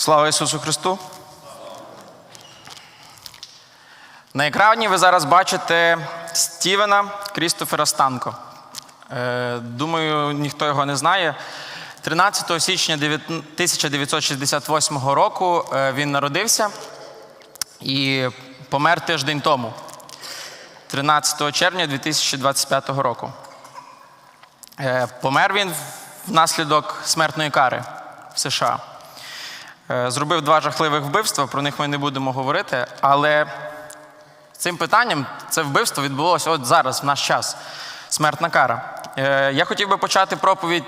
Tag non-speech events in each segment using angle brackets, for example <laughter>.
Слава Ісусу Христу! На екрані ви зараз бачите Стівена Крістофера Станко. Е, Думаю, ніхто його не знає. 13 січня 1968 року е, він народився і помер тиждень тому, 13 червня 2025 року. Е, Помер він внаслідок смертної кари в США. Е, Зробив два жахливих вбивства, про них ми не будемо говорити, але цим питанням це вбивство відбулося от зараз, в наш час. Смертна кара. Е, Я хотів би почати проповідь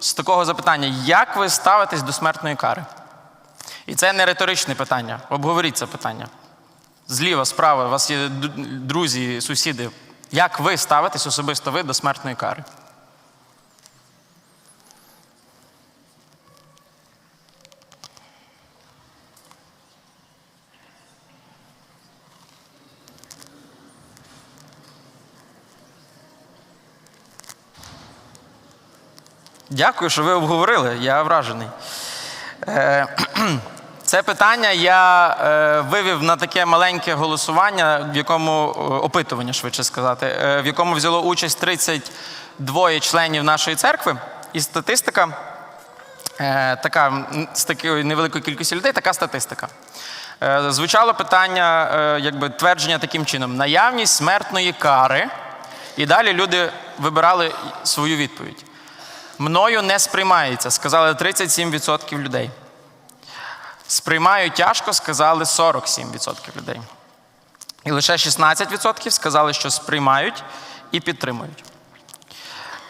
з такого запитання: як ви ставитесь до смертної кари? І це не риторичне питання. Обговоріть це питання. Зліва, справа, у вас є друзі, сусіди. Як ви ставитесь особисто ви до смертної кари? Дякую, що ви обговорили. Я вражений. Е, <clears throat> Це питання я е, вивів на таке маленьке голосування, в якому е, опитування, швидше сказати, в якому взяло участь 32 членів нашої церкви. І статистика така з такою невеликою кількістю людей, така статистика. Звучало питання, якби твердження таким чином: наявність смертної кари. І далі люди вибирали свою відповідь. Мною не сприймається, сказали 37% людей. Сприймаю тяжко, сказали 47% людей. І лише 16% сказали, що сприймають і підтримують.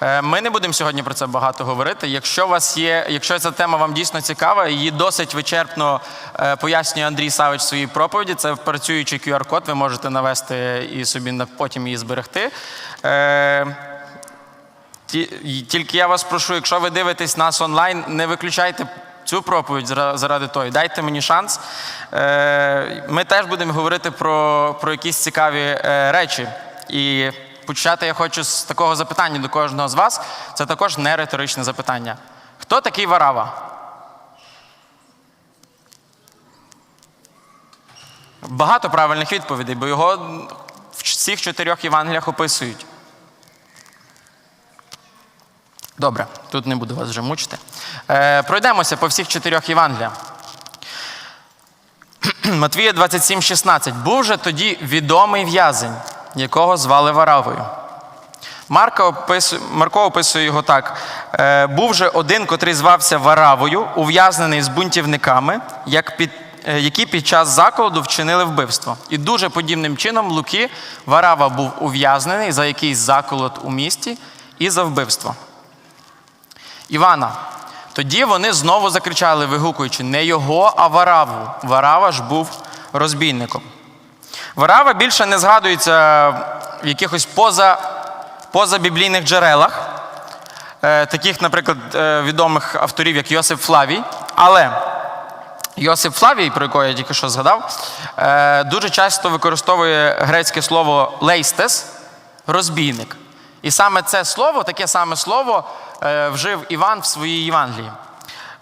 Е, Ми не будемо сьогодні про це багато говорити. Якщо вас є, якщо ця тема вам дійсно цікава, її досить вичерпно е, пояснює Андрій Савич в своїй проповіді. Це працюючий QR-код, ви можете навести і собі потім її зберегти. Тільки я вас прошу, якщо ви дивитесь нас онлайн, не виключайте цю проповідь заради тої. Дайте мені шанс. Е, Ми теж будемо говорити про, про якісь цікаві е, речі. І почати я хочу з такого запитання до кожного з вас. Це також не риторичне запитання. Хто такий Варава? Багато правильних відповідей, бо його в всіх чотирьох Євангеліях описують. Добре, тут не буду вас вже мучити. Е, пройдемося по всіх чотирьох Євангеліях. <clears throat> Матвія 27, 16. Був же тоді відомий в'язень, якого звали Варавою. Марко описує, Марко описує його так: «Е, був же один, котрий звався Варавою, ув'язнений з бунтівниками, як під, е, які під час заколоду вчинили вбивство. І дуже подібним чином Луки Варава був ув'язнений за якийсь заколот у місті і за вбивство. Івана. Тоді вони знову закричали, вигукуючи, не його, а Вараву. Варава ж був розбійником. Варава більше не згадується в якихось поза, позабіблійних джерелах, е, таких, наприклад, е, відомих авторів, як Йосип Флавій. Але Йосип Флавій, про якого я тільки що згадав, е, дуже часто використовує грецьке слово лейстес розбійник. І саме це слово, таке саме слово, вжив Іван в своїй Євангелії.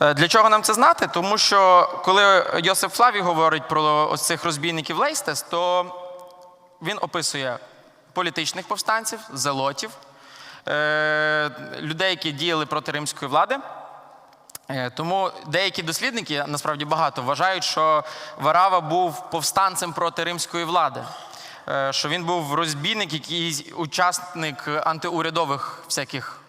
Е, Для чого нам це знати? Тому що коли Йосип Флавій говорить про ось цих розбійників Лейстес, то він описує політичних повстанців, зелотів, е, людей, які діяли проти римської влади. Е, Тому деякі дослідники, насправді багато, вважають, що Варава був повстанцем проти римської влади, Е, що він був розбійник, який учасник антиурядових всяких е,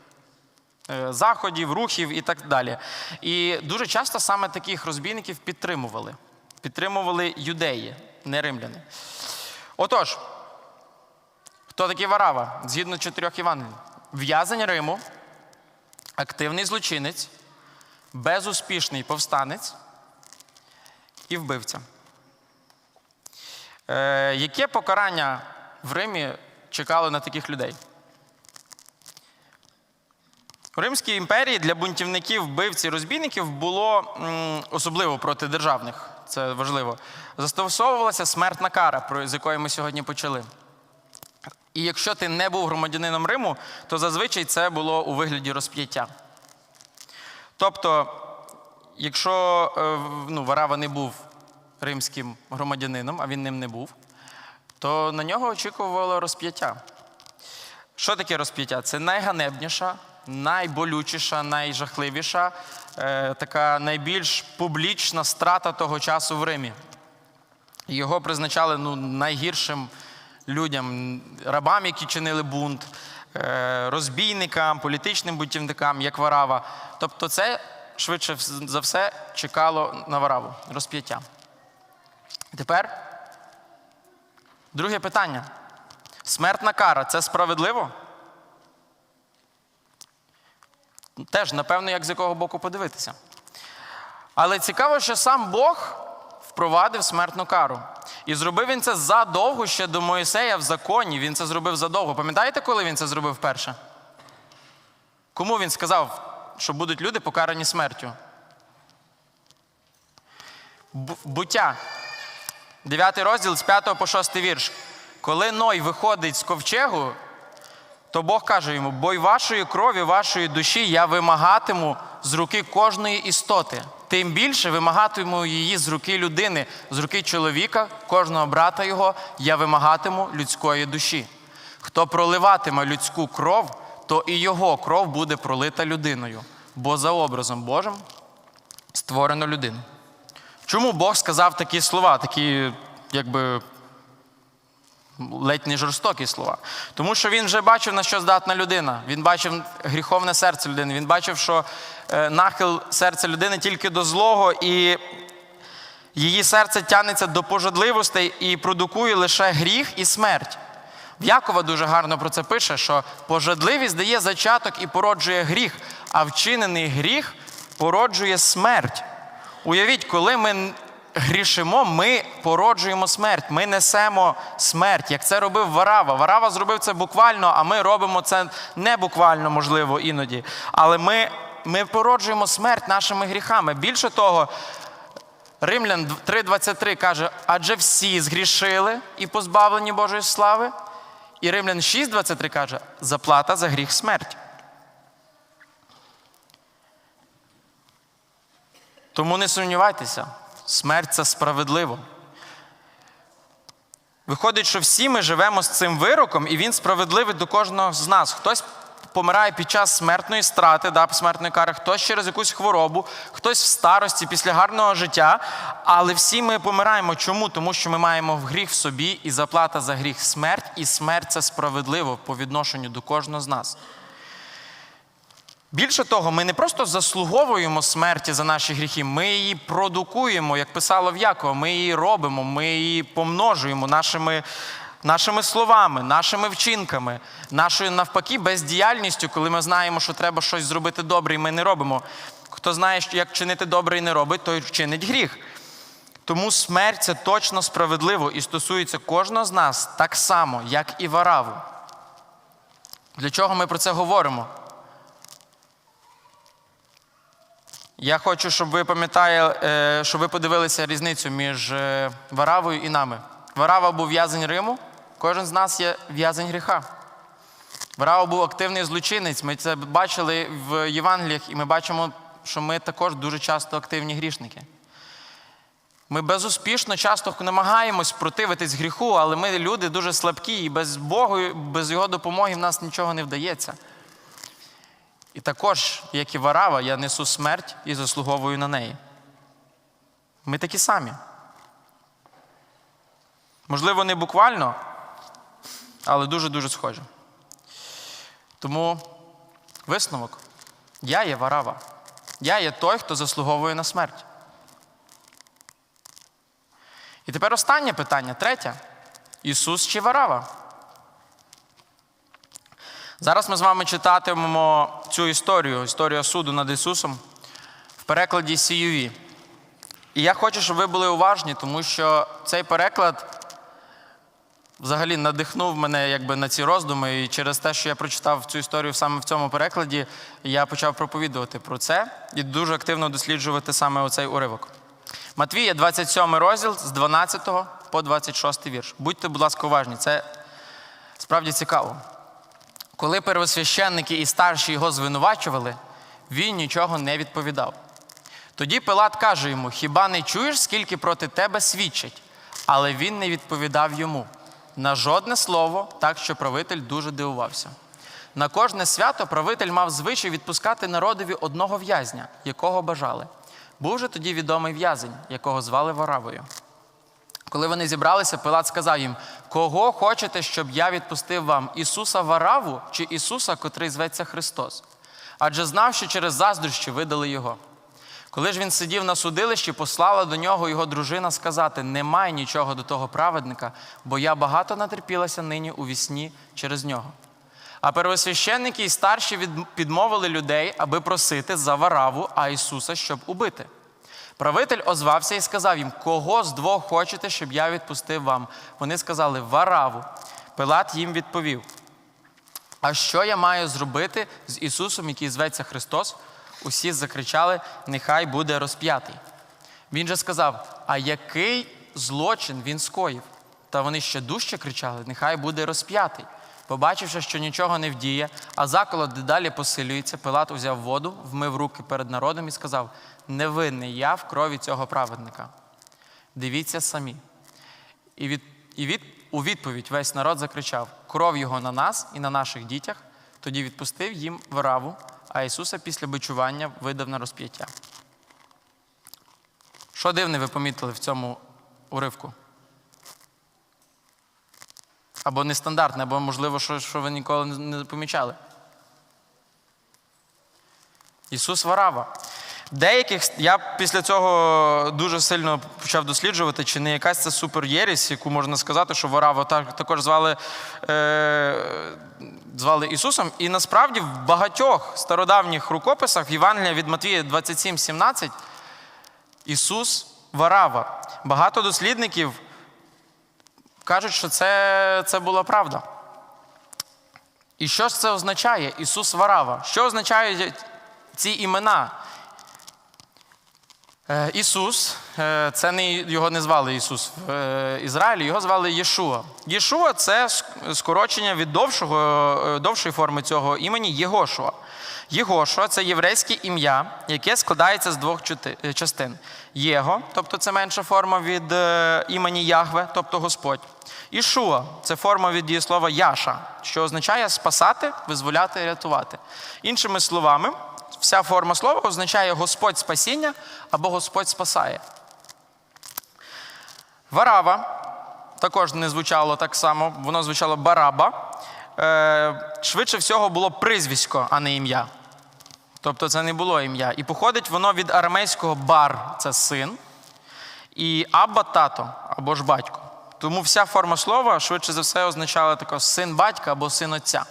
заходів, рухів і так далі. І дуже часто саме таких розбійників підтримували. Підтримували юдеї, не римляни. Отож, хто такий Варава? Згідно чотирьох Євангелій. В'язень Риму, активний злочинець, безуспішний повстанець і вбивця. Е, яке покарання в Римі чекало на таких людей? У Римській імперії для бунтівників, вбивців, розбійників було особливо протидержавних, це важливо. Застосовувалася смертна кара, про з якої ми сьогодні почали. І якщо ти не був громадянином Риму, то зазвичай це було у вигляді розп'яття. Тобто якщо е, ну, Варава не був римським громадянином, а він ним не був, то на нього очікувало розп'яття. Що таке розп'яття? Це найганебніша, найболючіша, найжахливіша, е, така найбільш публічна страта того часу в Римі. Його призначали ну, найгіршим людям, рабам, які чинили бунт, е, розбійникам, політичним бунтівникам, як Варава. Тобто, це швидше за все чекало на Вараву розп'яття. Тепер друге питання. Смертна кара це справедливо? Теж, напевно, як з якого боку подивитися. Але цікаво, що сам Бог впровадив смертну кару. І зробив він це задовго ще до Моїсея в законі. Він це зробив задовго. Пам'ятаєте, коли він це зробив вперше? Кому він сказав, що будуть люди покарані смертю? Буття. 9 розділ з 5 по 6 вірш. Коли Ной виходить з ковчегу, то Бог каже йому: бо й вашої крові, вашої душі я вимагатиму з руки кожної істоти. Тим більше вимагатиму її з руки людини, з руки чоловіка, кожного брата його, я вимагатиму людської душі. Хто проливатиме людську кров, то і його кров буде пролита людиною, бо за образом Божим створено людину. Чому Бог сказав такі слова, такі, якби ледь не жорстокі слова. Тому що він вже бачив, на що здатна людина. Він бачив гріховне серце людини. Він бачив, що е, нахил серця людини тільки до злого, і її серце тягнеться до пожадливостей і продукує лише гріх і смерть. В Якова дуже гарно про це пише, що пожадливість дає зачаток і породжує гріх, а вчинений гріх породжує смерть. Уявіть, коли ми грішимо, ми породжуємо смерть, ми несемо смерть, як це робив Варава. Варава зробив це буквально, а ми робимо це не буквально, можливо, іноді. Але ми, ми породжуємо смерть нашими гріхами. Більше того, Римлян 3:23 каже, адже всі згрішили і позбавлені Божої слави. І Римлян 6:23 каже, заплата за гріх смерть. Тому не сумнівайтеся, смерть це справедливо. Виходить, що всі ми живемо з цим вироком, і він справедливий до кожного з нас. Хтось помирає під час смертної страти, да, смертної кари, хтось через якусь хворобу, хтось в старості після гарного життя. Але всі ми помираємо. Чому? Тому що ми маємо в гріх в собі, і заплата за гріх смерть, і смерть це справедливо по відношенню до кожного з нас. Більше того, ми не просто заслуговуємо смерті за наші гріхи, ми її продукуємо, як писало в Якова, ми її робимо, ми її помножуємо нашими, нашими словами, нашими вчинками, нашою навпаки бездіяльністю, коли ми знаємо, що треба щось зробити добре, і ми не робимо. Хто знає, як чинити добре і не робить, той чинить гріх. Тому смерть це точно справедливо і стосується кожного з нас так само, як і вараву. Для чого ми про це говоримо? Я хочу, щоб ви пам'ятали, е, щоб ви подивилися різницю між е, Варавою і нами. Варава був в'язень Риму, кожен з нас є в'язень гріха. Варава був активний злочинець. Ми це бачили в Євангеліях, і ми бачимо, що ми також дуже часто активні грішники. Ми безуспішно часто намагаємось противитись гріху, але ми люди дуже слабкі, і без Бога, без Його допомоги в нас нічого не вдається. І також, як і Варава, я несу смерть і заслуговую на неї. Ми такі самі. Можливо, не буквально, але дуже-дуже схожі. Тому висновок. Я є Варава. Я є той, хто заслуговує на смерть. І тепер останнє питання, третє. Ісус чи Варава? Зараз ми з вами читатимемо цю історію, історію суду над Ісусом в перекладі CUV. І я хочу, щоб ви були уважні, тому що цей переклад взагалі надихнув мене якби, на ці роздуми. І через те, що я прочитав цю історію саме в цьому перекладі, я почав проповідувати про це і дуже активно досліджувати саме оцей уривок. Матвія, 27 розділ з 12 по 26 вірш. Будьте, будь ласка, уважні, це справді цікаво. Коли первосвященники і старші його звинувачували, він нічого не відповідав. Тоді Пилат каже йому: Хіба не чуєш, скільки проти тебе свідчать? Але він не відповідав йому на жодне слово, так що правитель дуже дивувався. На кожне свято правитель мав звичай відпускати народові одного в'язня, якого бажали. Був же тоді відомий в'язень, якого звали Варавою. Коли вони зібралися, Пилат сказав їм: Кого хочете, щоб я відпустив вам Ісуса Вараву чи Ісуса, котрий зветься Христос? Адже знав, що через заздрощі видали його. Коли ж він сидів на судилищі, послала до нього його дружина сказати: Немає нічого до того праведника, бо я багато натерпілася нині у вісні через нього. А первосвященники і старші від- підмовили людей, аби просити за Вараву, а Ісуса, щоб убити. Правитель озвався і сказав їм: Кого з двох хочете, щоб я відпустив вам? Вони сказали Вараву. Пилат їм відповів: А що я маю зробити з Ісусом, який зветься Христос? Усі закричали: Нехай буде розп'ятий. Він же сказав: А який злочин він скоїв? Та вони ще дужче кричали: Нехай буде розп'ятий. Побачивши, що нічого не вдіє, а заколот дедалі посилюється, Пилат узяв воду, вмив руки перед народом і сказав: Невинний я в крові цього праведника. Дивіться самі. І, від, і від, у відповідь весь народ закричав: Кров його на нас і на наших дітях. Тоді відпустив їм вараву, а Ісуса після бичування видав на розп'яття. Що дивне ви помітили в цьому уривку? Або нестандартне, або, можливо, що, що ви ніколи не помічали. Ісус Варава. Деяких я після цього дуже сильно почав досліджувати, чи не якась це суперєрість, яку можна сказати, що Варава так, також звали, е, звали Ісусом. І насправді в багатьох стародавніх рукописах Євангелія від Матвія 27,17 Ісус Варава. Багато дослідників кажуть, що це, це була правда. І що ж це означає? Ісус Варава? Що означають ці імена? Е, Ісус, е, це не його не звали Ісус в е, Ізраїлі, його звали Єшуа. Єшуа це скорочення від довшого, довшої форми цього імені Єгошуа. Єгошуа це єврейське ім'я, яке складається з двох е, частин: Єго, тобто це менша форма від е, імені Ягве, тобто Господь. Ішуа це форма від дієслова Яша, що означає спасати, визволяти рятувати. Іншими словами, вся форма слова означає Господь спасіння або Господь спасає. Варава також не звучало так само, воно звучало Бараба. Е, швидше всього було прізвисько, а не ім'я. Тобто це не було ім'я. І походить воно від арамейського бар це син, і абба тато або ж батько. Тому вся форма слова швидше за все означала тако син батька або син отця.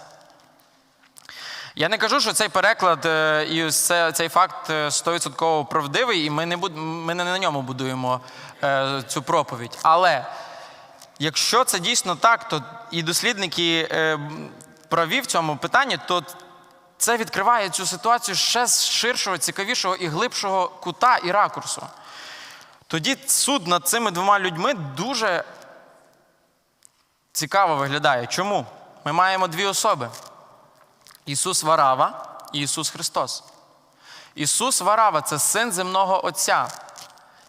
Я не кажу, що цей переклад е, і цей факт е, 100% правдивий, і ми не, ми не на ньому будуємо е, цю проповідь. Але якщо це дійсно так, то і дослідники е, праві в цьому питанні, то це відкриває цю ситуацію ще з ширшого, цікавішого і глибшого кута і ракурсу. Тоді суд над цими двома людьми дуже цікаво виглядає. Чому? Ми маємо дві особи: Ісус Варава і Ісус Христос. Ісус Варава це син земного Отця.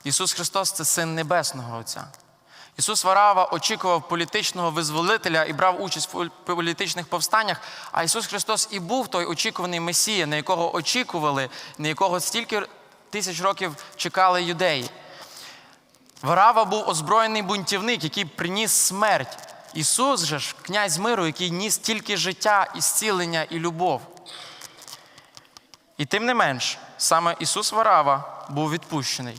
Ісус Христос це син Небесного Отця. Ісус Варава очікував політичного визволителя і брав участь в політичних повстаннях. А Ісус Христос і був той очікуваний Месія, на якого очікували, на якого стільки тисяч років чекали юдеї. Варава був озброєний бунтівник, який приніс смерть. Ісус же ж князь миру, який ніс тільки життя, і зцілення і любов. І тим не менш, саме Ісус Варава був відпущений,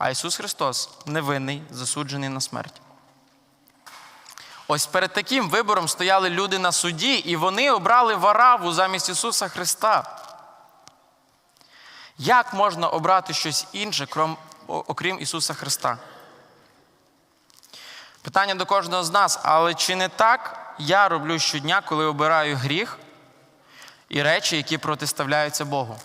а Ісус Христос невинний, засуджений на смерть. Ось перед таким вибором стояли люди на суді, і вони обрали Вараву замість Ісуса Христа. Як можна обрати щось інше, крім, окрім Ісуса Христа? Питання до кожного з нас, але чи не так я роблю щодня, коли обираю гріх і речі, які протиставляються Богу?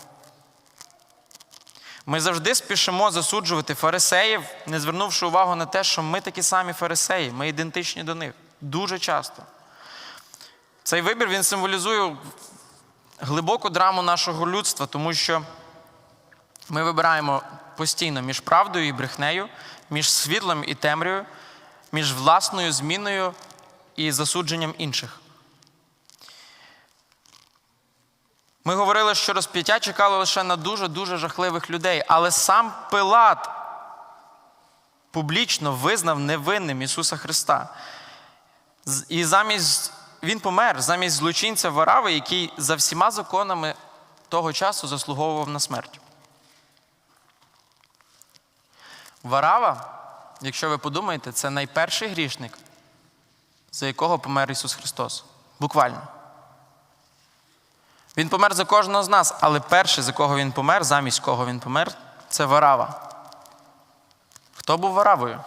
Ми завжди спішимо засуджувати фарисеїв, не звернувши увагу на те, що ми такі самі фарисеї, ми ідентичні до них дуже часто. Цей вибір він символізує глибоку драму нашого людства, тому що Ми вибираємо постійно між правдою і брехнею, між світлом і темрявою, між власною зміною і засудженням інших. Ми говорили, що розп'яття чекало лише на дуже-дуже жахливих людей, але сам Пилат публічно визнав невинним Ісуса Христа. І замість він помер замість злочинця Варави, який за всіма законами того часу заслуговував на смерть. Варава, якщо ви подумаєте, це найперший грішник, за якого помер Ісус Христос. Буквально. Він помер за кожного з нас, але перший, за кого він помер, замість кого він помер, це Варава. Хто був Варавою?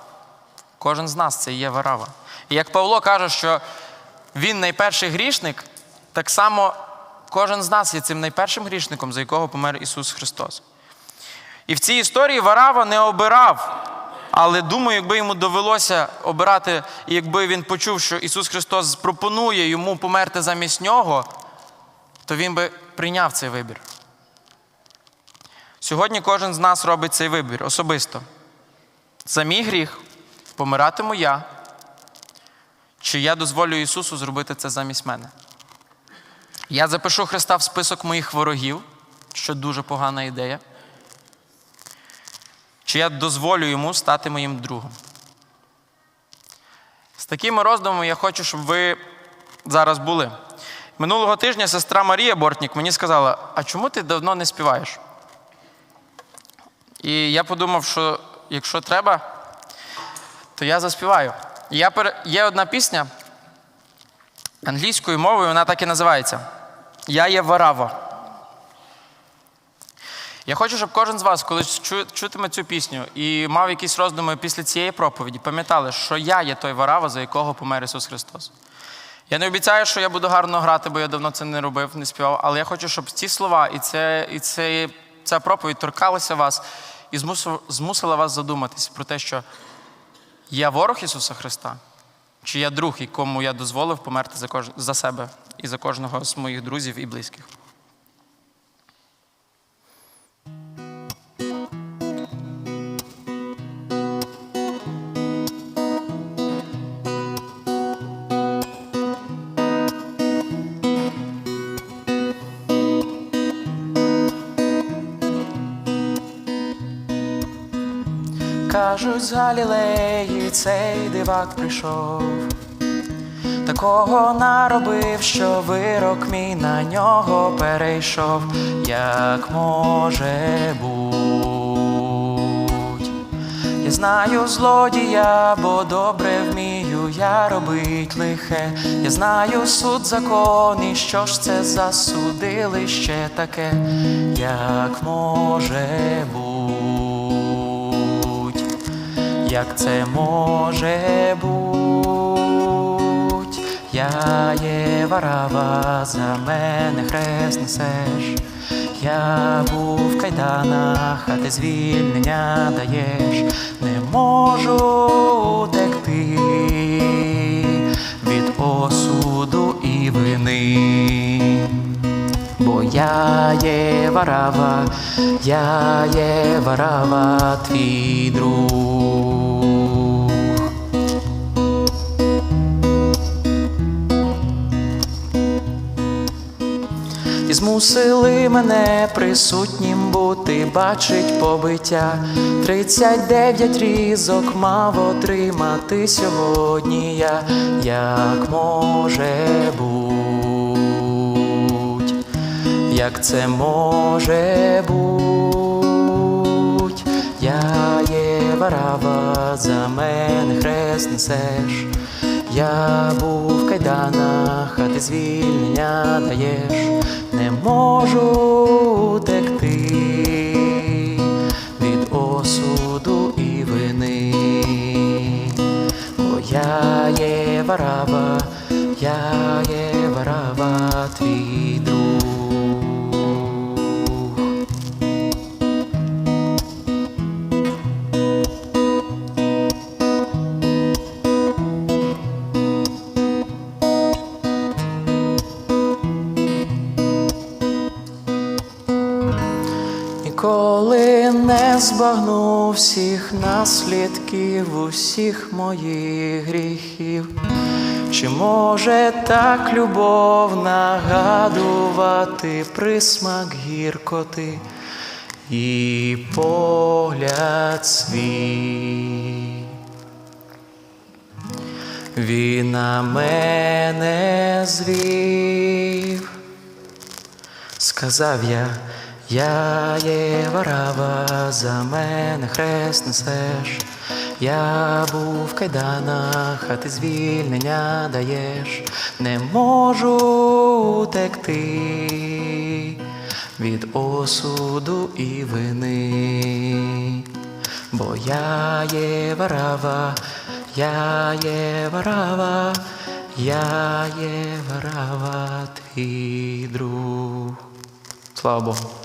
Кожен з нас це і є Варава. І як Павло каже, що він найперший грішник, так само кожен з нас є цим найпершим грішником, за якого помер Ісус Христос. І в цій історії Варава не обирав. Але думаю, якби йому довелося обирати, і якби він почув, що Ісус Христос пропонує йому померти замість нього, то він би прийняв цей вибір. Сьогодні кожен з нас робить цей вибір особисто. За мій гріх помиратиму я, чи я дозволю Ісусу зробити це замість мене. Я запишу Христа в список моїх ворогів, що дуже погана ідея. Чи я дозволю йому стати моїм другом? З такими роздумами я хочу, щоб ви зараз були. Минулого тижня сестра Марія Бортнік мені сказала: а чому ти давно не співаєш? І я подумав, що якщо треба, то я заспіваю. Я пере... Є одна пісня англійською мовою, вона так і називається Я є Варава. Я хочу, щоб кожен з вас, коли чутиме цю пісню і мав якісь роздуми після цієї проповіді, пам'ятали, що я є той Варава, за якого помер Ісус Христос. Я не обіцяю, що я буду гарно грати, бо я давно це не робив, не співав, але я хочу, щоб ці слова і, це, і це, ця проповідь торкалася вас і змусила, вас задуматись про те, що я ворог Ісуса Христа, чи я друг, якому я дозволив померти за, кож... за себе і за кожного з моїх друзів і близьких. Кажуть, з Галілеї цей дивак прийшов, такого наробив, що вирок мій на нього перейшов, як може буть. Я знаю злодія, бо добре вмію я робить лихе. Я знаю суд закон, і що ж це за судилище таке, як може буть як це може буть, я є варава, за мене хрест несеш, я був в кайданах, а ти звільнення даєш, не можу утекти від осуду і вини. Бо я є варава, я є варава, твій друг. І змусили мене присутнім бути, бачить побиття. Тридцять дев'ять різок мав отримати сьогодні я, як може буть, як це може буть, я є варава, за мене хрест несеш. Я був в кайданах, а ти звільнення даєш, не можу утекти від осуду і вини. Бо я є варава, я є варава, твій друг. Наслідків усіх моїх гріхів. Чи може так любов нагадувати присмак гіркоти і погляд свій? Він на мене звів. Сказав я, я є варава, за мене хрест несеш. Я був в кайданах, а ти звільнення даєш, не можу утекти від осуду і вини, бо я є варава, я є варава, я є варава, твій друг. Слава Богу.